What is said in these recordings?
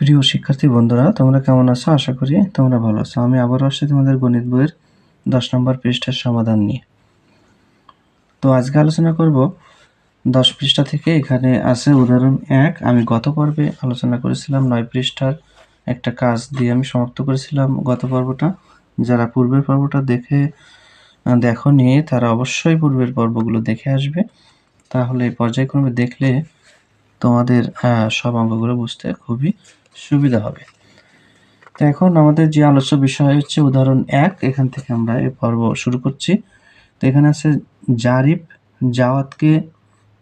প্রিয় শিক্ষার্থী বন্ধুরা, তোমরা কেমন আছো? আশা করি তোমরা ভালো আছো। আমি আবারও আসছি তোমাদের গণিত বইয়ের দশ নম্বর পৃষ্ঠার সমাধান নিয়ে। তো আজকে আলোচনা করব দশ পৃষ্ঠা থেকে এখানে আছে উদাহরণ এক। আমি গত পর্বে আলোচনা করেছিলাম নয় পৃষ্ঠার একটা কাজ দিয়ে আমি সমাপ্ত করেছিলাম গত পর্বটা। যারা পূর্বের পর্বটা দেখে দেখো নিয়ে তারা অবশ্যই পূর্বের পর্বগুলো দেখে আসবে। তাহলে পর্যায়ক্রমে দেখলে তোমাদের সব অঙ্কগুলো বুঝতে খুবই সুবিধা হবে। তো এখন আমাদের যে আলোচ্য বিষয় হচ্ছে উদাহরণ এক, এখান থেকে আমরা এই পর্ব শুরু করছি। তো এখানে আছে জারিফ জাওয়াতকে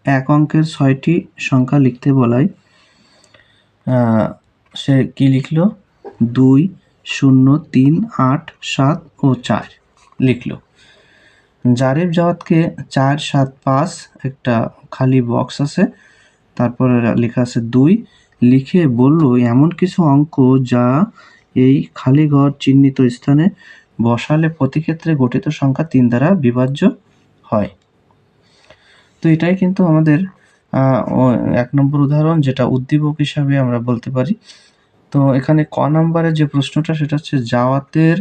এক অঙ্কের ছয়টি সংখ্যা লিখতে বলাই। সে কি লিখলো? দুই, শূন্য, তিন, আট, সাত ও চার লিখলো। জারিফ জাওয়াতকে চার, সাত, পাঁচ একটা খালি বক্স আছে। তারপরে লেখা আছে দুই লিখে বলল, এমন কিছু অঙ্ক যা এই খালি ঘর চিহ্নিত স্থানে বসালে প্রতি ক্ষেত্রে গঠিত সংখ্যা তিন দ্বারা বিভাজ্য হয়। তো এটাই কিন্তু আমাদের এক নম্বর উদাহরণ যেটা উদ্দীপক হিসাবে আমরা বলতে পারি। তো এখানে ক নম্বরের যে প্রশ্নটা, সেটা হচ্ছে জাওয়াতের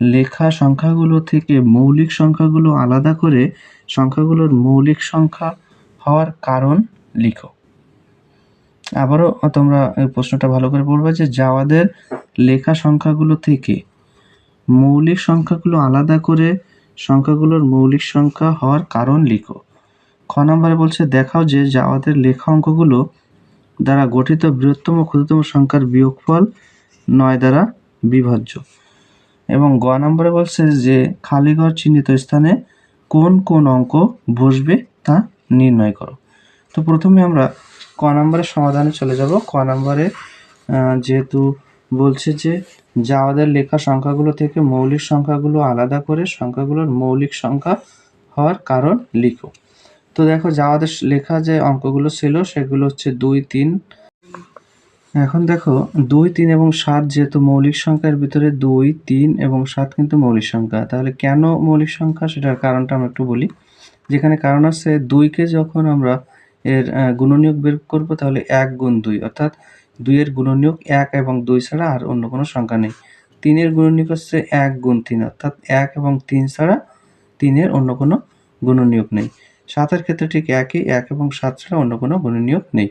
লেখা সংখ্যাগুলো থেকে মৌলিক সংখ্যাগুলো আলাদা করে সংখ্যাগুলোর মৌলিক সংখ্যা হওয়ার কারণ লিখো। আবারও তোমরা প্রশ্নটা ভালো করে পড়বে যে যাওয়াদের লেখা সংখ্যাগুলো থেকে মৌলিক সংখ্যাগুলো আলাদা করে সংখ্যাগুলোর মৌলিক সংখ্যা হওয়ার কারণ লিখো। খ নম্বরে বলছে, দেখাও যে যাওয়াদের লেখা অঙ্কগুলো দ্বারা গঠিত বৃহত্তম ক্ষুদ্রতম সংখ্যার বিয়োগফল নয় দ্বারা বিভাজ্য। এবং গ নম্বরে বলছে যে খালিঘর চিহ্নিত স্থানে কোন কোন অঙ্ক বসবে তা নির্ণয় করো। তো প্রথমে আমরা ক নম্বরের সমাধানে চলে যাব। ক নম্বরে যেহেতু বলছে যে যাওয়াদের লেখা সংখ্যাগুলো থেকে মৌলিক সংখ্যাগুলো আলাদা করে সংখ্যাগুলোর মৌলিক সংখ্যা হওয়ার কারণ লিখো। তো দেখো, যাওয়াদের লেখা যে অঙ্কগুলো ছিল, সেগুলো হচ্ছে দুই, তিন। এখন দেখো, দুই, তিন এবং সাত যেহেতু মৌলিক সংখ্যার ভিতরে দুই, তিন এবং সাত কিন্তু মৌলিক সংখ্যা। তাহলে কেন মৌলিক সংখ্যা? সেটার কারণটা আমরা একটু বলি। যেখানে কারণ আছে, দুইকে যখন আমরা এর গুণনীয়ক বের করব তাহলে এক গুণ দুই। অর্থাৎ দুইয়ের গুণনীয়ক এক এবং দুই ছাড়া আর অন্য কোনো সংখ্যা নেই। তিনের গুণনীয়ক হচ্ছে এক গুণ তিন, অর্থাৎ এক এবং তিন ছাড়া তিনের অন্য কোনো গুণনীয়ক নেই। সাতের ক্ষেত্রে ঠিক একই, এক এবং সাত ছাড়া অন্য কোনো গুণনীয়ক নেই।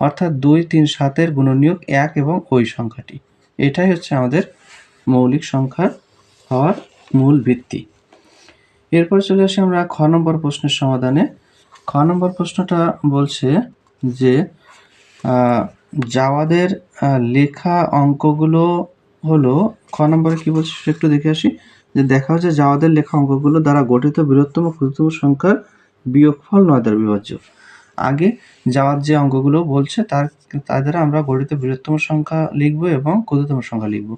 অর্থাৎ দুই তিন সাতের গুণনীয়ক এক এবং ওই সংখ্যাটি। এটাই হচ্ছে আমাদের মৌলিক সংখ্যার হওয়ার মূল ভিত্তি। এরপর চলে আসি আমরা খ নম্বর প্রশ্নের সমাধানে। খ নম্বর প্রশ্নটা বলছে যে জাওয়াদের লেখা অঙ্কগুলো হলো, খ নম্বরে কি বলছে সেটা একটু দেখে আসি। যে দেখা হচ্ছে জাওয়াদের লেখা অঙ্কগুলো দ্বারা গঠিত বৃহত্তম ক্ষুদ্রতম সংখ্যার বিয়োগফল নয় দ্বারা বিভাজ্য। আগে যাওয়ার যে অঙ্কগুলো বলছে তার তার দ্বারা আমরা গঠিত বৃহত্তম সংখ্যা লিখব এবং ক্ষুদ্রতম সংখ্যা লিখব।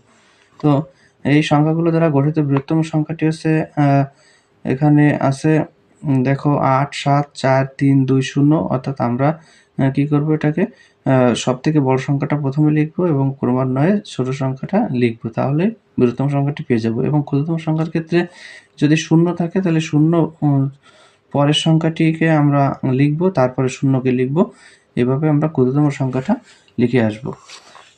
তো এই সংখ্যাগুলো দ্বারা গঠিত বৃহত্তম সংখ্যাটি হচ্ছে এখানে আছে দেখো, আট, সাত, চার, তিন, দুই, শূন্য, অর্থাৎ আমরা কি করব এটাকে? সব থেকে বড় সংখ্যাটা প্রথমে লিখব এবং ক্রমান্বয়ে ছোট সংখ্যাটা লিখব। তাহলে বৃহত্তম সংখ্যাটি পেয়ে যাব। এবং ক্ষুদ্রতম সংখ্যার ক্ষেত্রে যদি শূন্য থাকে, তাহলে শূন্য পরের সংখ্যাটিকে আমরা লিখব, তারপরে শূন্যকে লিখব। এভাবে আমরা ক্ষুদ্রতম সংখ্যাটা লিখে আসব।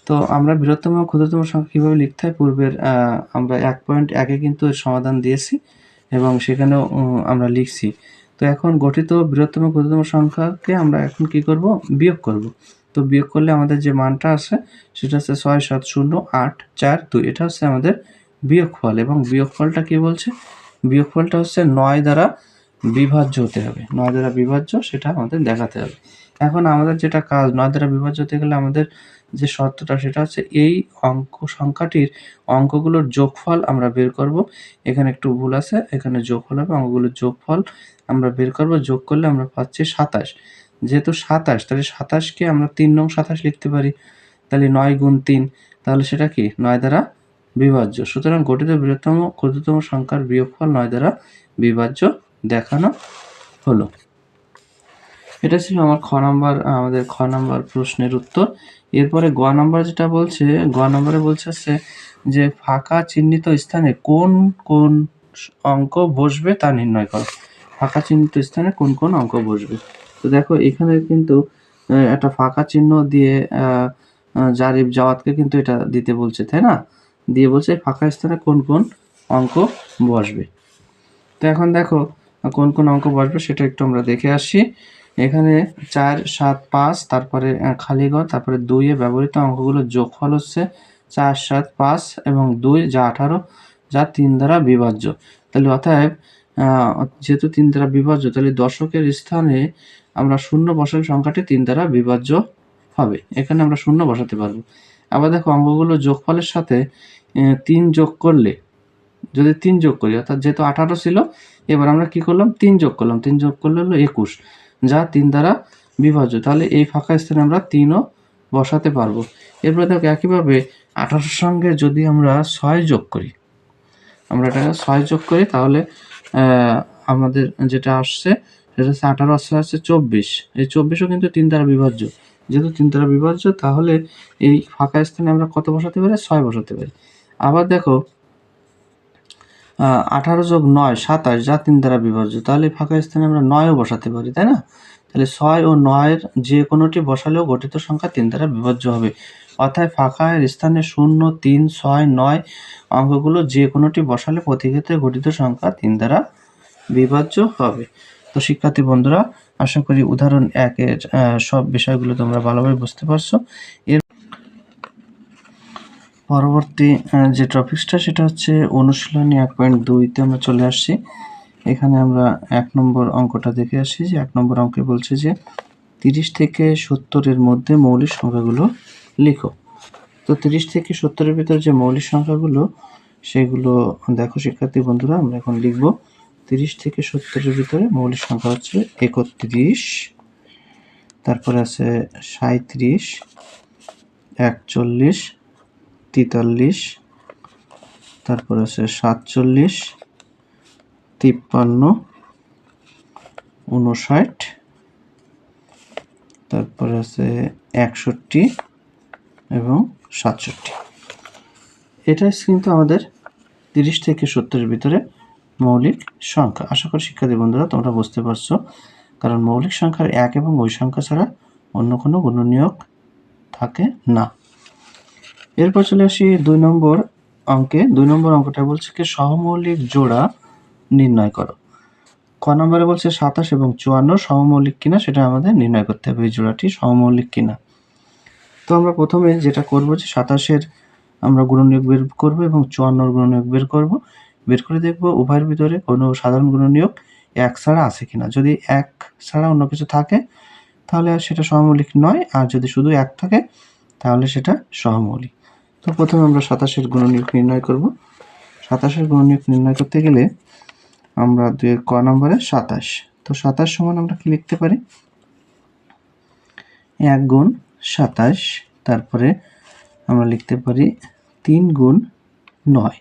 তো আমরা বৃহত্তম ক্ষুদ্রতম সংখ্যা কীভাবে লিখতে হয়? পূর্বের আমরা এক পয়েন্ট একে কিন্তু সমাধান দিয়েছি। এবং সেখানেও আমরা লিখছি। তো এখন গঠিত বৃহত্তম ক্ষুদ্রতম সংখ্যাকে আমরা এখন কি করব? বিয়োগ করব। তো বিয়োগ করলে আমাদের যে মানটা আছে, সেটা হচ্ছে ছয়, সাত, শূন্য, আট, চার, দুই। এটা হচ্ছে আমাদের বিয়োগফল এবং বিয়োগফলটা কি বলছে? বিয়োগফলটা হচ্ছে নয় দ্বারা বিভাজ্য হতে হবে। নয় দ্বারা বিভাজ্য, সেটা আমাদের দেখাতে হবে। এখন আমাদের যেটা কাজ, নয় দ্বারা বিভাজ্য হতে গেলে আমাদের যে শর্তটা, সেটা হচ্ছে এই অঙ্ক, সংখ্যাটির অঙ্কগুলোর যোগফল আমরা বের করব। এখানে একটু ভুল আছে, এখানে যোগফল হবে, অঙ্কগুলোর যোগফল আমরা বের করব। যোগ করলে আমরা পাচ্ছি সাতাশ। যেহেতু সাতাশ, তাহলে সাতাশকে আমরা তিন নং সাতাশ লিখতে পারি। তাহলে নয় গুণ তিন, তাহলে সেটা কি? নয় দ্বারা বিভাজ্য। সুতরাং গঠিত বৃহত্তম, ক্ষুদ্রতম সংখ্যার বিয়োগফল নয় দ্বারা বিভাজ্য দেখানো হলো। এটা ছিল আমার খ নাম্বার, আমাদের খ নাম্বার প্রশ্নের উত্তর। এরপরে গ নাম্বার যেটা বলছে, গ নাম্বারে বলছে যে ফাঁকা চিহ্নিত স্থানে কোন কোন অঙ্ক বসবে তা নির্ণয় করো। ফাঁকা চিহ্নিত স্থানে কোন কোন অঙ্ক বসবে। তো দেখো, এখানে কিন্তু একটা ফাঁকা চিহ্ন দিয়ে জারিফ জাওয়াতকে কিন্তু এটা দিতে বলছে, তাই না? দিয়ে বলছে ফাঁকা স্থানে কোন কোন অঙ্ক বসবে। তো এখন দেখো, কোন কোন অঙ্ক বসবে সেটা একটু আমরা দেখে আসি। এখানে চার, সাত, পাঁচ, তারপরে খালি ঘর, তারপরে দুইয়ে ব্যবহৃত অঙ্কগুলোর যোগফল হচ্ছে চার, সাত, পাঁচ এবং দুই যা আঠারো, যা তিন দ্বারা বিভাজ্য। তাহলে অতএব যেহেতু তিন দ্বারা বিভাজ্য, তাহলে দশকের স্থানে আমরা শূন্য বসালে সংখ্যাটি তিন দ্বারা বিভাজ্য হবে। এখানে আমরা শূন্য বসাতে পারব। আবার দেখো, অঙ্কগুলো যোগফলের সাথে তিন যোগ করলে, যদি তিন যোগ করি, অর্থাৎ যেহেতু আঠারো ছিল, এবার আমরা কি করলাম? তিন যোগ করলাম। তিন যোগ করলে হলো একুশ। যা তিন দ্বারা বিভাজ্য। তাহলে এই ফাঁকা স্থানে আমরা তিনও বসাতে পারব। এরপরে দেখো একইভাবে আঠারোর সঙ্গে যদি আমরা ছয় যোগ করি, আমরা এটাকে ছয় যোগ করি, তাহলে আমাদের যেটা আসছে, সেটা হচ্ছে আঠারো আসছে হচ্ছে চব্বিশ। এই চব্বিশও কিন্তু তিন দ্বারা বিভাজ্য। যেহেতু তিন দ্বারা বিভাজ্য, তাহলে এই ফাঁকা স্থানে আমরা কত বসাতে পারি? ছয় বসাতে পারি। আবার দেখো আঠারো যোগ নয়, সাতাশ, যা তিন দ্বারা বিভাজ্য। তাহলে ফাঁকা স্থানে আমরা নয়ও বসাতে পারি, তাই না? তাহলে ছয় ও নয়ের যে কোনোটি বসালেও গঠিত সংখ্যা তিন দ্বারা বিভাজ্য হবে। অর্থাৎ ফাঁকা স্থানে শূন্য, তিন, ছয়, নয় অঙ্কগুলো যে কোনোটি বসালে প্রতি ক্ষেত্রে গঠিত সংখ্যা তিন দ্বারা বিভাজ্য হবে। তো শিক্ষার্থী বন্ধুরা, আশা করি উদাহরণ একের সব বিষয়গুলো তোমরা ভালোভাবে বুঝতে পারছ। এর পরবর্তী যে টপিকসটা সেটা হচ্ছে অনুশীলনী এক পয়েন্ট দুইতে আমরা চলে আসছি। এখানে আমরা এক নম্বর অঙ্কটা দেখে আসি যে এক নম্বর অঙ্কে বলছে যে তিরিশ থেকে সত্তরের মধ্যে মৌলিক সংখ্যাগুলো লিখো। তো তিরিশ থেকে সত্তরের ভিতরে যে মৌলিক সংখ্যাগুলো, সেগুলো দেখো শিক্ষার্থী বন্ধুরা, আমরা এখন লিখব। তিরিশ থেকে সত্তরের ভিতরে মৌলিক সংখ্যা হচ্ছে একত্রিশ, তারপরে আছে সাঁত্রিশ একচল্লিশ তেতাল্লিশ, তারপর আছে সাতচল্লিশ, তিপ্পান্ন উনষাট তারপর আছে একষট্টি এবং সাতষট্টি। এটা কিন্তু আমাদের তিরিশ থেকে সত্তরের ভিতরে মৌলিক সংখ্যা। আশা করি শিক্ষার্থী বন্ধুরা তোমরা বুঝতে পারছ। কারণ মৌলিক সংখ্যার এক এবং ওই সংখ্যা ছাড়া অন্য কোনো গুণনীয়ক থাকে না। এরপর চলে আসি দুই নম্বর অঙ্কে। দুই নম্বর অঙ্কটা বলছে কি সহমৌলিক জোড়া নির্ণয় করো। ক নম্বরে বলছে সাতাশ এবং চুয়ান্ন সমমৌলিক কিনা সেটা আমাদের নির্ণয় করতে হবে এই জোড়াটি সমমৌলিক কিনা। তো আমরা প্রথমে যেটা করব যে সাতাশের আমরা গুণনীয়ক বের করব এবং চুয়ান্নর গুণনীয়ক বের করব। বের করে দেখব উভয়ের ভিতরে কোনো সাধারণ গুণনীয়ক এক ছাড়া আছে কিনা। যদি এক ছাড়া অন্য কিছু থাকে, তাহলে সেটা সমমৌলিক নয়। আর যদি শুধু এক থাকে, তাহলে সেটা সহমৌলিক তো প্রথমে আমরা সাতাশের গুণনীয়ক নির্ণয় করব। সাতাশের গুণনীয়ক নির্ণয় করতে গেলে আমরা দুই ক নম্বরে সাতাশ। তো সাতাশ সমান আমরা কি লিখতে পারি? এক গুণ সাতাশ, তারপরে আমরা লিখতে পারি তিন গুণ নয়।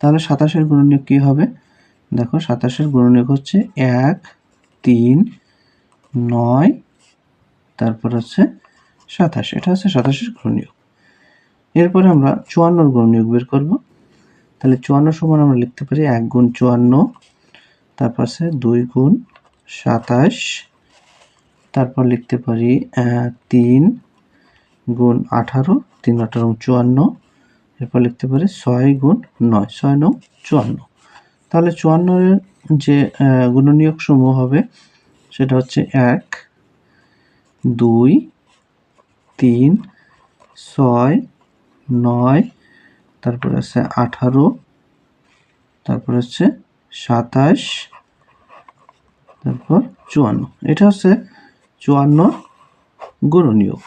তাহলে সাতাশের গুণনীয়ক কী হবে? দেখো সাতাশের গুণনীয়ক হচ্ছে এক, তিন, নয়, তারপর হচ্ছে সাতাশ। এটা হচ্ছে সাতাশের গুণনীয়ক। এরপরে আমরা চুয়ান্নর গুণনীয়ক বের করব। তাহলে চুয়ান্ন সমান আমরা লিখতে পারি এক গুণ চুয়ান্ন, তারপর আছে দুই গুণ সাতাশ, তারপর লিখতে পারি তিন গুণ আঠারো, তিন আঠারো চুয়ান্ন, এরপর লিখতে পারি ছয় গুণ নয়, ছয় নং চুয়ান্ন। তাহলে চুয়ান্নের যে গুণনীয়ক সমূহ হবে, সেটা হচ্ছে এক, দুই, তিন, ছয় নয়, তারপর আছে আঠারো, তারপর হচ্ছে সাতাশ, তারপর চুয়ান্ন। এটা হচ্ছে চুয়ান্ন গুণনীয়ক।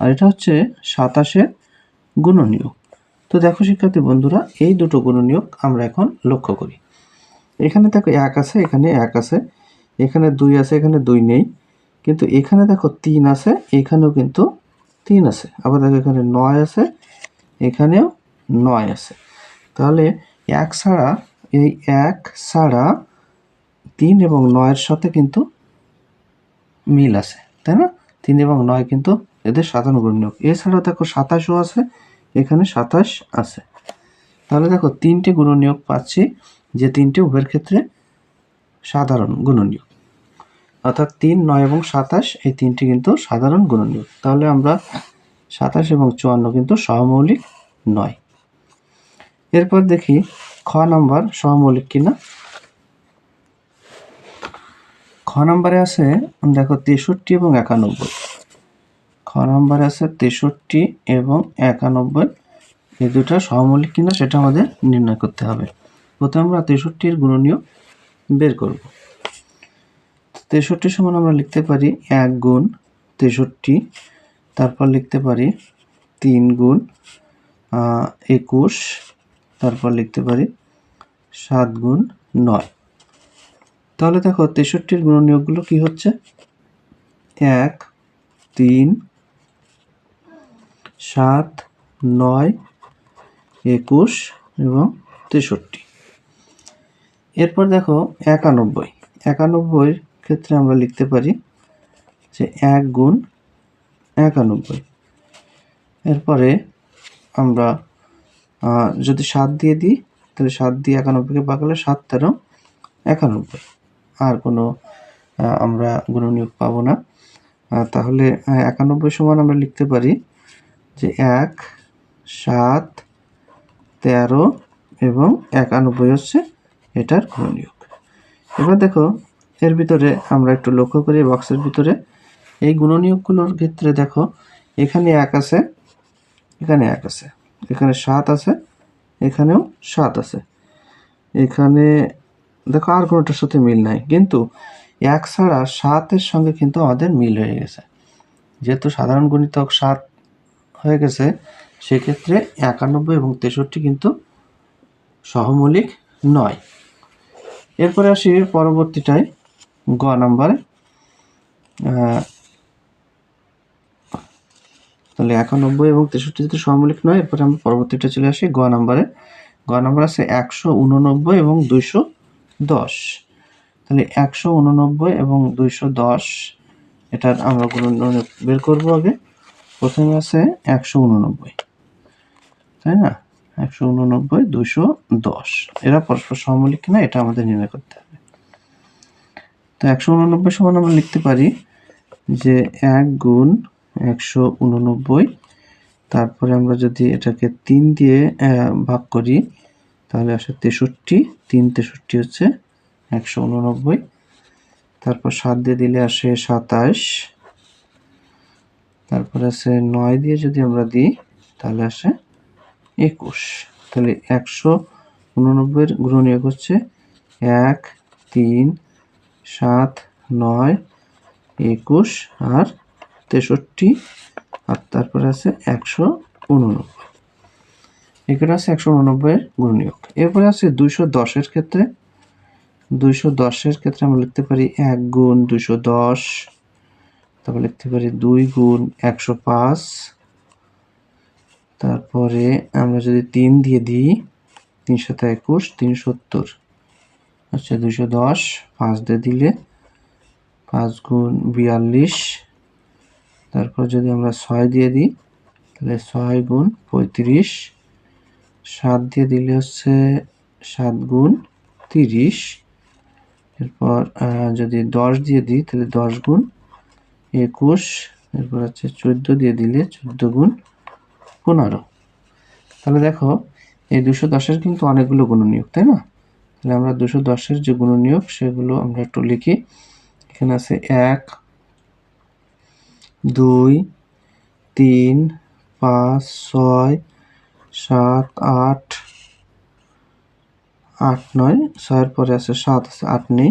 আর এটা হচ্ছে সাতাশের গুণনীয়ক। তো দেখো শিক্ষার্থী বন্ধুরা, এই দুটো গুণনীয়ক আমরা এখন লক্ষ্য করি। এখানে দেখো এক আছে, এখানে এক আছে, এখানে দুই আছে, এখানে দুই নেই। কিন্তু এখানে দেখো তিন আছে, এখানেও কিন্তু তিন আছে। আবার দেখো এখানে নয় আছে, এখানেও নয় আছে। তাহলে এক ছাড়া, এই এক ছাড়া তিন এবং নয়ের সাথে কিন্তু মিল আছে, তাই না? তিন এবং নয় কিন্তু এদের সাধারণ গুণনীয়ক। এছাড়াও দেখো সাতাশও আছে, এখানে সাতাশ আছে। তাহলে দেখো তিনটে গুণনীয়ক পাচ্ছি, যে তিনটে উভয়ের ক্ষেত্রে সাধারণ গুণনীয়ক। অর্থাৎ তিন, নয় এবং সাতাশ, এই তিনটি কিন্তু সাধারণ গুণনীয়ক তাহলে আমরা সাতাশ এবং চুয়ান্ন কিন্তু সহমৌলিক নয়। এরপর দেখি খ নাম্বার সহমৌলিক কিনা। খ নাম্বারে আছে, দেখো, তেষট্টি এবং একানব্বই। খ নাম্বারে আছে তেষট্টি এবং একানব্বই। এই দুটা সহমৌলিক কিনা সেটা আমাদের নির্ণয় করতে হবে। প্রথমে আমরা তেষট্টির গুণনীয় বের করব। তেষট্টি সমান আমরা লিখতে পারি এক গুণ তেষট্টি, তারপর লিখতে পারি তিন গুণ একুশ, তারপর লিখতে পারি সাত গুণ নয়। তাহলে দেখো তেষট্টির গুণনীয়কগুলো কি হচ্ছে? এক, তিন, সাত, নয়, একুশ এবং তেষট্টি। এরপর দেখো একানব্বই। একানব্বই ক্ষেত্রে আমরা লিখতে পারি যে এক গুণ একানব্বই। এরপরে আমরা যদি সাত দিয়ে দিই, তাহলে সাত দিয়ে একানব্বইকে পাকালে সাত, তেরো, একানব্বই। আর কোনো আমরা গুণনীয়ক পাবো না। তাহলে একানব্বই সমান আমরা লিখতে পারি যে এক, সাত, তেরো এবং একানব্বই হচ্ছে এটার গুণনীয়ক। এবার দেখো এর ভিতরে আমরা একটু লক্ষ্য করি বক্সের ভিতরে। এই গুণনীয়কগুলোর ক্ষেত্রে দেখো, এখানে এক আছে, এখানে এক আছে, এখানে সাত আছে, এখানেও সাত আছে। এখানে দেখো আর কোনোটার সাথে মিল নাই। কিন্তু এক ছাড়া সাতের সঙ্গে কিন্তু আমাদের মিল হয়ে গেছে। যেহেতু সাধারণ গণিতক সাত হয়ে গেছে, সেক্ষেত্রে একানব্বই এবং তেষট্টি কিন্তু সহমৌলিক নয়। এরপরে আসি পরবর্তীটায়। গ নাম্বারে। তাহলে একানব্বই এবং তেষট্টি যদি সহমৌলিক নয়, এরপরে আমরা পরবর্তীটা চলে আসি গ নাম্বারে। গ নাম্বার আছে একশো উননব্বই এবং দুইশো দশ। তাহলে একশো উননব্বই এবং দুইশো দশ, এটার আমরা বের করব আগে। প্রথমে আছে একশো উননব্বই। তাই না? একশো উননব্বই দুশো দশ। এরা পরস্পর সহমৌলিক কিনা এটা আমাদের নির্ণয় করতে হবে। তো একশো উননব্বই সমান আমরা লিখতে পারি যে এক গুণ একশো উননব্বই। তারপরে আমরা যদি এটাকে তিন দিয়ে ভাগ করি, তাহলে আসে তেষট্টি। তিন তেষট্টি হচ্ছে একশো উননব্বই। তারপর সাত দিয়ে দিলে আসে সাতাশ। তারপর আছে নয় দিয়ে যদি আমরা দিই, তাহলে আসে একুশ। তাহলে একশো উননব্বইয়ের গুণনীয়ক হচ্ছে এক, তিন সাত, নয়, একুশ আর তেষট্টি আর তারপরে আছে একশো উননব্বই। এখানে আছে একশো উননব্বইয়ের গুণনীয়ক। এরপরে আছে দুইশো দশের ক্ষেত্রে। দুইশো দশের ক্ষেত্রে আমরা লিখতে পারি এক গুণ দুইশো দশ। তারপর লিখতে পারি দুই গুণ একশো পাঁচ। তারপরে আমরা যদি তিন দিয়ে দিই তিনশত একুশ তিন সত্তর। আচ্ছা দুশো দশ, পাঁচ দিয়ে দিলে পাঁচ গুণ বিয়াল্লিশ। তারপর যদি আমরা ছয় দিয়ে দিই, তাহলে ছয় গুণ পঁয়ত্রিশ। সাত দিয়ে দিলে হচ্ছে সাত গুণ তিরিশ। এরপর যদি দশ দিয়ে দিই, তাহলে দশ গুণ একুশ। এরপর হচ্ছে চোদ্দ দিয়ে দিলে চোদ্দ গুণ পনেরো। তাহলে দেখো, এই দুশো দশের কিন্তু অনেকগুলো গুণনীয়ক, তাই না? তাহলে আমরা দুশো দশের যে গুণনীয়ক সেগুলো আমরা একটু লিখি। এখানে আছে এক, দুই, তিন, পাঁচ, ছয়, সাত, আট আট নয়, ছয়ের পরে আছে সাত, আছে আট নেই।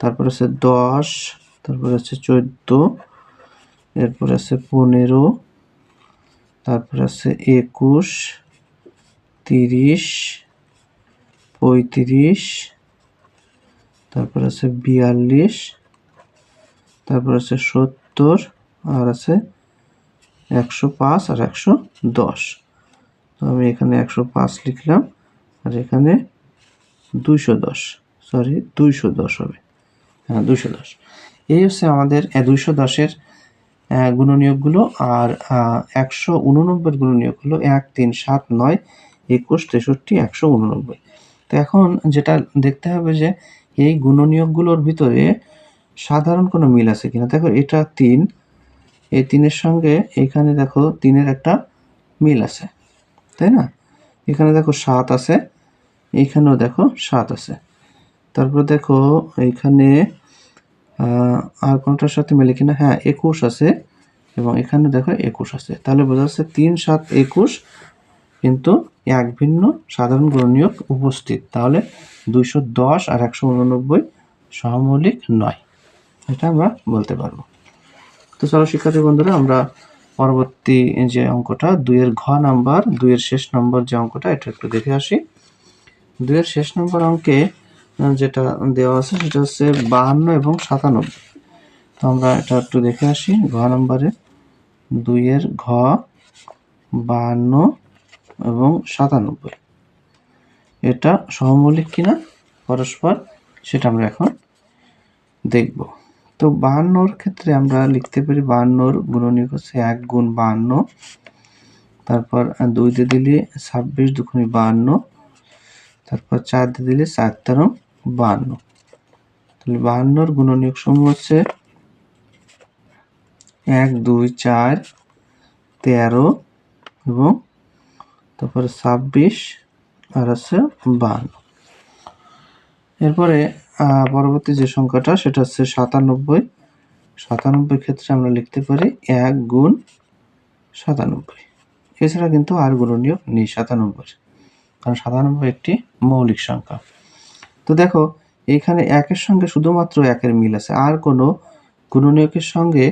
তারপরে আছে দশ, তারপরে আছে চোদ্দ, এরপরে আছে পনেরো, তারপরে আছে একুশ, তিরিশ পঁয়ত্রিশ, তারপর আছে বিয়াল্লিশ, তারপর আছে সত্তর, আর আছে একশো পাঁচ আর একশো দশ। তো আমি এখানে একশো পাঁচ লিখলাম, আর এখানে দুইশো দশ। সরি দুইশো দশ হবে। হ্যাঁ দুইশো দশ। এই হচ্ছে আমাদের দুইশো দশের গুণনীয়কগুলো, আর একশো উননব্বই গুণনীয়ক হলো এক, তিন, সাত, নয়, একুশ, তেষট্টি, একশো উননব্বই। তো এখন যেটা দেখতে হবে যে এই গুণনীয়কগুলোর ভিতরে সাধারণ কোনো মিল আছে কিনা। দেখো, এটা তিন, এই তিনের সঙ্গে এখানে দেখো তিনের একটা মিল আছে, তাই না? এখানে দেখো সাত আছে এইখানেও দেখো সাত আছে। তারপর দেখো এইখানে আর কোনটার সাথে মিলে কিনা? হ্যাঁ একুশ আছে এবং এখানে দেখো একুশ আছে। তাহলে বোঝা যাচ্ছে তিন, সাত, একুশ কিন্তু এক ভিন্ন সাধারণ গুণনীয়ক উপস্থিত। তাহলে দুইশো দশ আর একশো উননব্বই সহমৌলিক নয়। এটা আমরা বলতে পারব। তো চলো শিক্ষার্থী বন্ধুরা, আমরা পরবর্তী যে অঙ্কটা, দুইয়ের ঘ নাম্বার, দুইয়ের শেষ নম্বর যে অঙ্কটা, এটা একটু দেখে আসি। দুইয়ের শেষ নম্বর অঙ্কে যেটা দেওয়া আছে সেটা হচ্ছে বাহান্ন এবং সাতানব্বই। তো আমরা এটা একটু দেখে আসি। ঘ নম্বরে দুইয়ের ঘ, বাহান্ন এবং সাতানব্বই। এটা সহমৌলিক কিনা? পরস্পর, সেটা আমরা এখন দেখব। তো বাহান্নর ক্ষেত্রে আমরা লিখতে পারি বাহান্নর গুণনীয়ক হচ্ছে এক গুণ বাহান্ন। তারপর দুই দিয়ে দিলে ছাব্বিশ দুগুণে বাহান্ন। তারপর চার দিয়ে দিলে চার তেরো বাহান্ন। তাহলে বাহান্নর গুণনীয়ক সমূহ হচ্ছে এক, দুই, চার, তেরো এবং তারপরে ছাব্বিশ আর আছে বাহান্ন। এরপরে পরবর্তী যে সংখ্যাটা, সেটা হচ্ছে সাতানব্বই। সাতানব্বই ক্ষেত্রে আমরা লিখতে পারি এক গুণ সাতানব্বই। এছাড়া কিন্তু আর গুণনীয়ক নেই সাতানব্বই। কারণ সাতানব্বই একটি মৌলিক সংখ্যা। তো দেখো, এখানে একের সঙ্গে শুধুমাত্র একের মিল আছে। আর কোনো গুণনীয়কের সঙ্গে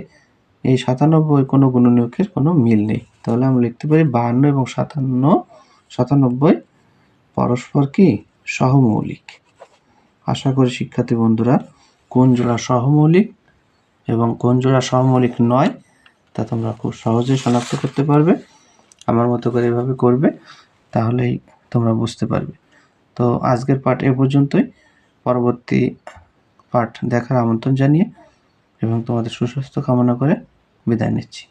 এই সাতানব্বই কোনো গুণনীয়কের কোনো মিল নেই। তাহলে আমরা লিখতে পারি বাহান্ন এবং সাতান্ন, সাতানব্বই পরস্পর কি? সহমৌলিক। আশা করি শিক্ষার্থী বন্ধুরা, কোন জোড়া সহমৌলিক এবং কোন জোড়া সহমৌলিক নয়, তা তোমরা খুব সহজেই শনাক্ত করতে পারবে, আমার মতো করে এভাবে করবে, তাহলেই তোমরা বুঝতে পারবে। তো আজকের পাঠ এ পর্যন্তই। পরবর্তী পাঠ দেখার আমন্ত্রণ জানিয়ে এবং তোমাদের সুস্বাস্থ্য কামনা করে বিদায় নিচ্ছি